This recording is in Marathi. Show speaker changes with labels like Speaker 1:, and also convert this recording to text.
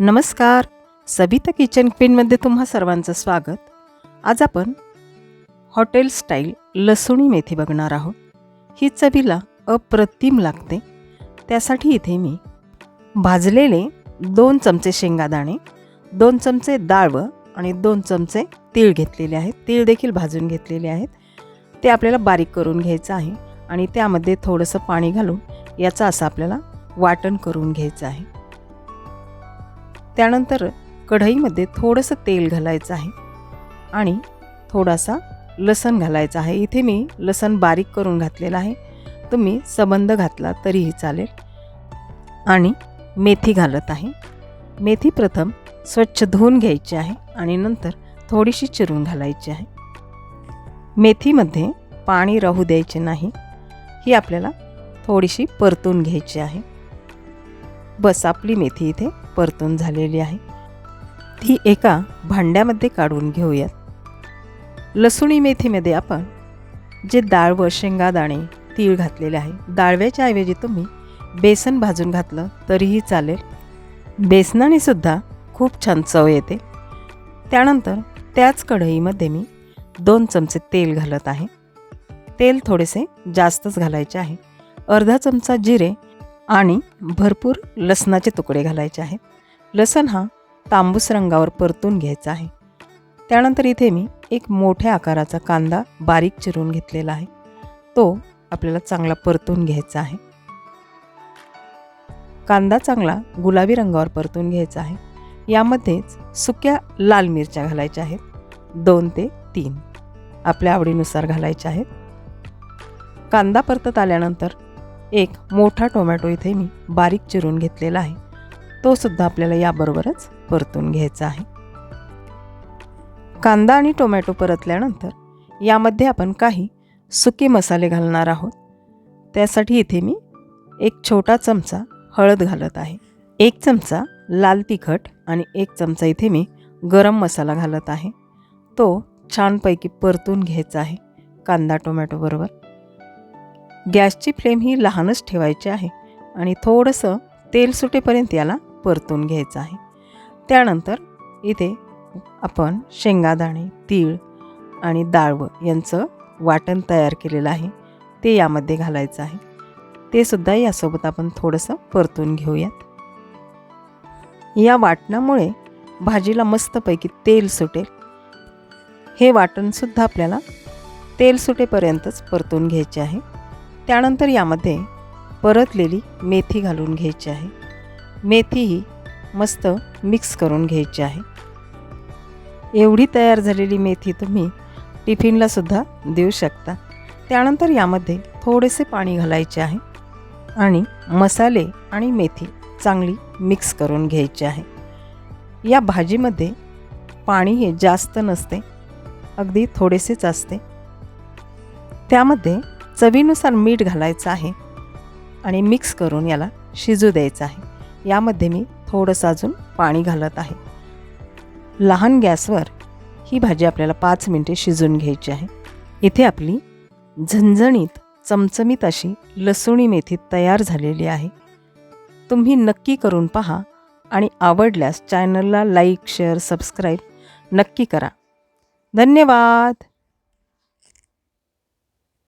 Speaker 1: नमस्कार. सबिता किचन क्वीनमध्ये तुम्हा सर्वांचं स्वागत. आज आपण हॉटेल स्टाईल लसुणी मेथी बघणार आहोत. ही चवीला अप्रतिम लागते. त्यासाठी इथे मी भाजलेले दोन चमचे शेंगादाणे दोन चमचे डाळवं आणि दोन चमचे तीळ घेतलेले आहेत. तीळ देखील भाजून घेतलेले आहेत. ते आपल्याला बारीक करून घ्यायचं आहे आणि त्यामध्ये थोडंसं पाणी घालून याचा असं आपल्याला वाटण करून घ्यायचं आहे. त्यानंतर कढईमध्ये थोडंसं तेल घालायचं आहे आणि थोडासा लसण घालायचा आहे. इथे मी लसण बारीक करून घातलेलं आहे. तुम्ही सबंध घातला तरीही चालेल. आणि मेथी घालत आहे. मेथी प्रथम स्वच्छ धुवून घ्यायची आहे आणि नंतर थोडीशी चिरून घालायची आहे. मेथीमध्ये पाणी राहू द्यायचे नाही. ही आपल्याला थोडीशी परतून घ्यायची आहे. बस आपली मेथी इथे परतून झालेली आहे. ती एका भांड्यामध्ये काढून घेऊयात. लसुणी मेथीमध्ये आपण जे डाळ व शेंगादाणे तीळ घातलेले आहे डाळव्याच्या ऐवजी तुम्ही बेसन भाजून घातलं तरीही चालेल. बेसनाने सुद्धा खूप छान चव येते. त्यानंतर त्याच कढईमध्ये मी दोन चमचे तेल घालत आहे. तेल थोडेसे जास्तच घालायचे आहे. अर्धा चमचा जिरे आणि भरपूर लसणाचे तुकडे घालायचे आहेत. लसण हा तांबूस रंगावर परतून घ्यायचा आहे. त्यानंतर इथे मी एक मोठ्या आकाराचा कांदा बारीक चिरून घेतलेला आहे. तो आपल्याला चांगला परतून घ्यायचा आहे. कांदा चांगला गुलाबी रंगावर परतून घ्यायचा आहे. यामध्येच सुक्या लाल मिरच्या घालायच्या आहेत. दोन ते तीन आपल्या आवडीनुसार घालायच्या आहेत. कांदा परतत आल्यानंतर एक मोठा टोमॅटो इथे मी बारीक चिरून घेतलेला आहे. तो सुद्धा आपल्याला याबरोबरच परतून घ्यायचा आहे. कांदा आणि टोमॅटो परतल्यानंतर यामध्ये आपण काही सुके मसाले घालणार आहोत. त्यासाठी इथे मी एक छोटा चमचा हळद घालत आहे. एक चमचा लाल तिखट आणि एक चमचा इथे मी गरम मसाला घालत आहे. तो छानपैकी परतून घ्यायचा आहे कांदा टोमॅटोबरोबर गॅसची फ्लेम ही लहानच ठेवायची आहे आणि थोडंसं तेल सुटेपर्यंत याला परतून घ्यायचं आहे. त्यानंतर इथे आपण शेंगादाणे तीळ आणि डाळवं यांचं वाटण तयार केलेलं आहे. ते यामध्ये घालायचं आहे. ते सुद्धा यासोबत आपण थोडंसं परतून घेऊयात. या वाटणामुळे भाजीला मस्तपैकी तेल सुटेल. हे वाटणसुद्धा आपल्याला तेल सुटेपर्यंतच परतून घ्यायचे आहे. त्यानंतर यामध्ये परतलेली मेथी घालून घ्यायची आहे. मेथी ही मस्त मिक्स करून घ्यायची आहे. एवढी तयार झालेली मेथी तुम्ही टिफिनलासुद्धा देऊ शकता. त्यानंतर यामध्ये थोडेसे पाणी घालायचे आहे आणि मसाले आणि मेथी चांगली मिक्स करून घ्यायची आहे. या भाजीमध्ये पाणी हे जास्त नसते अगदी थोडेसेच असते. त्यामध्ये चवीनुसार मीठ घालायचं आहे आणि मिक्स करून याला शिजू द्यायचं आहे. यामध्ये मी थोडंसं अजून पाणी घालत आहे. लहान गॅसवर ही भाजी आपल्याला पाच मिनटे शिजून घ्यायची आहे. इथे आपली झणझणीत चमचमीत अशी लसुणी मेथी तयार झालेली आहे. तुम्ही नक्की करून पहा आणि आवडल्यास चॅनलला लाईक शेअर सबस्क्राईब नक्की करा. धन्यवाद!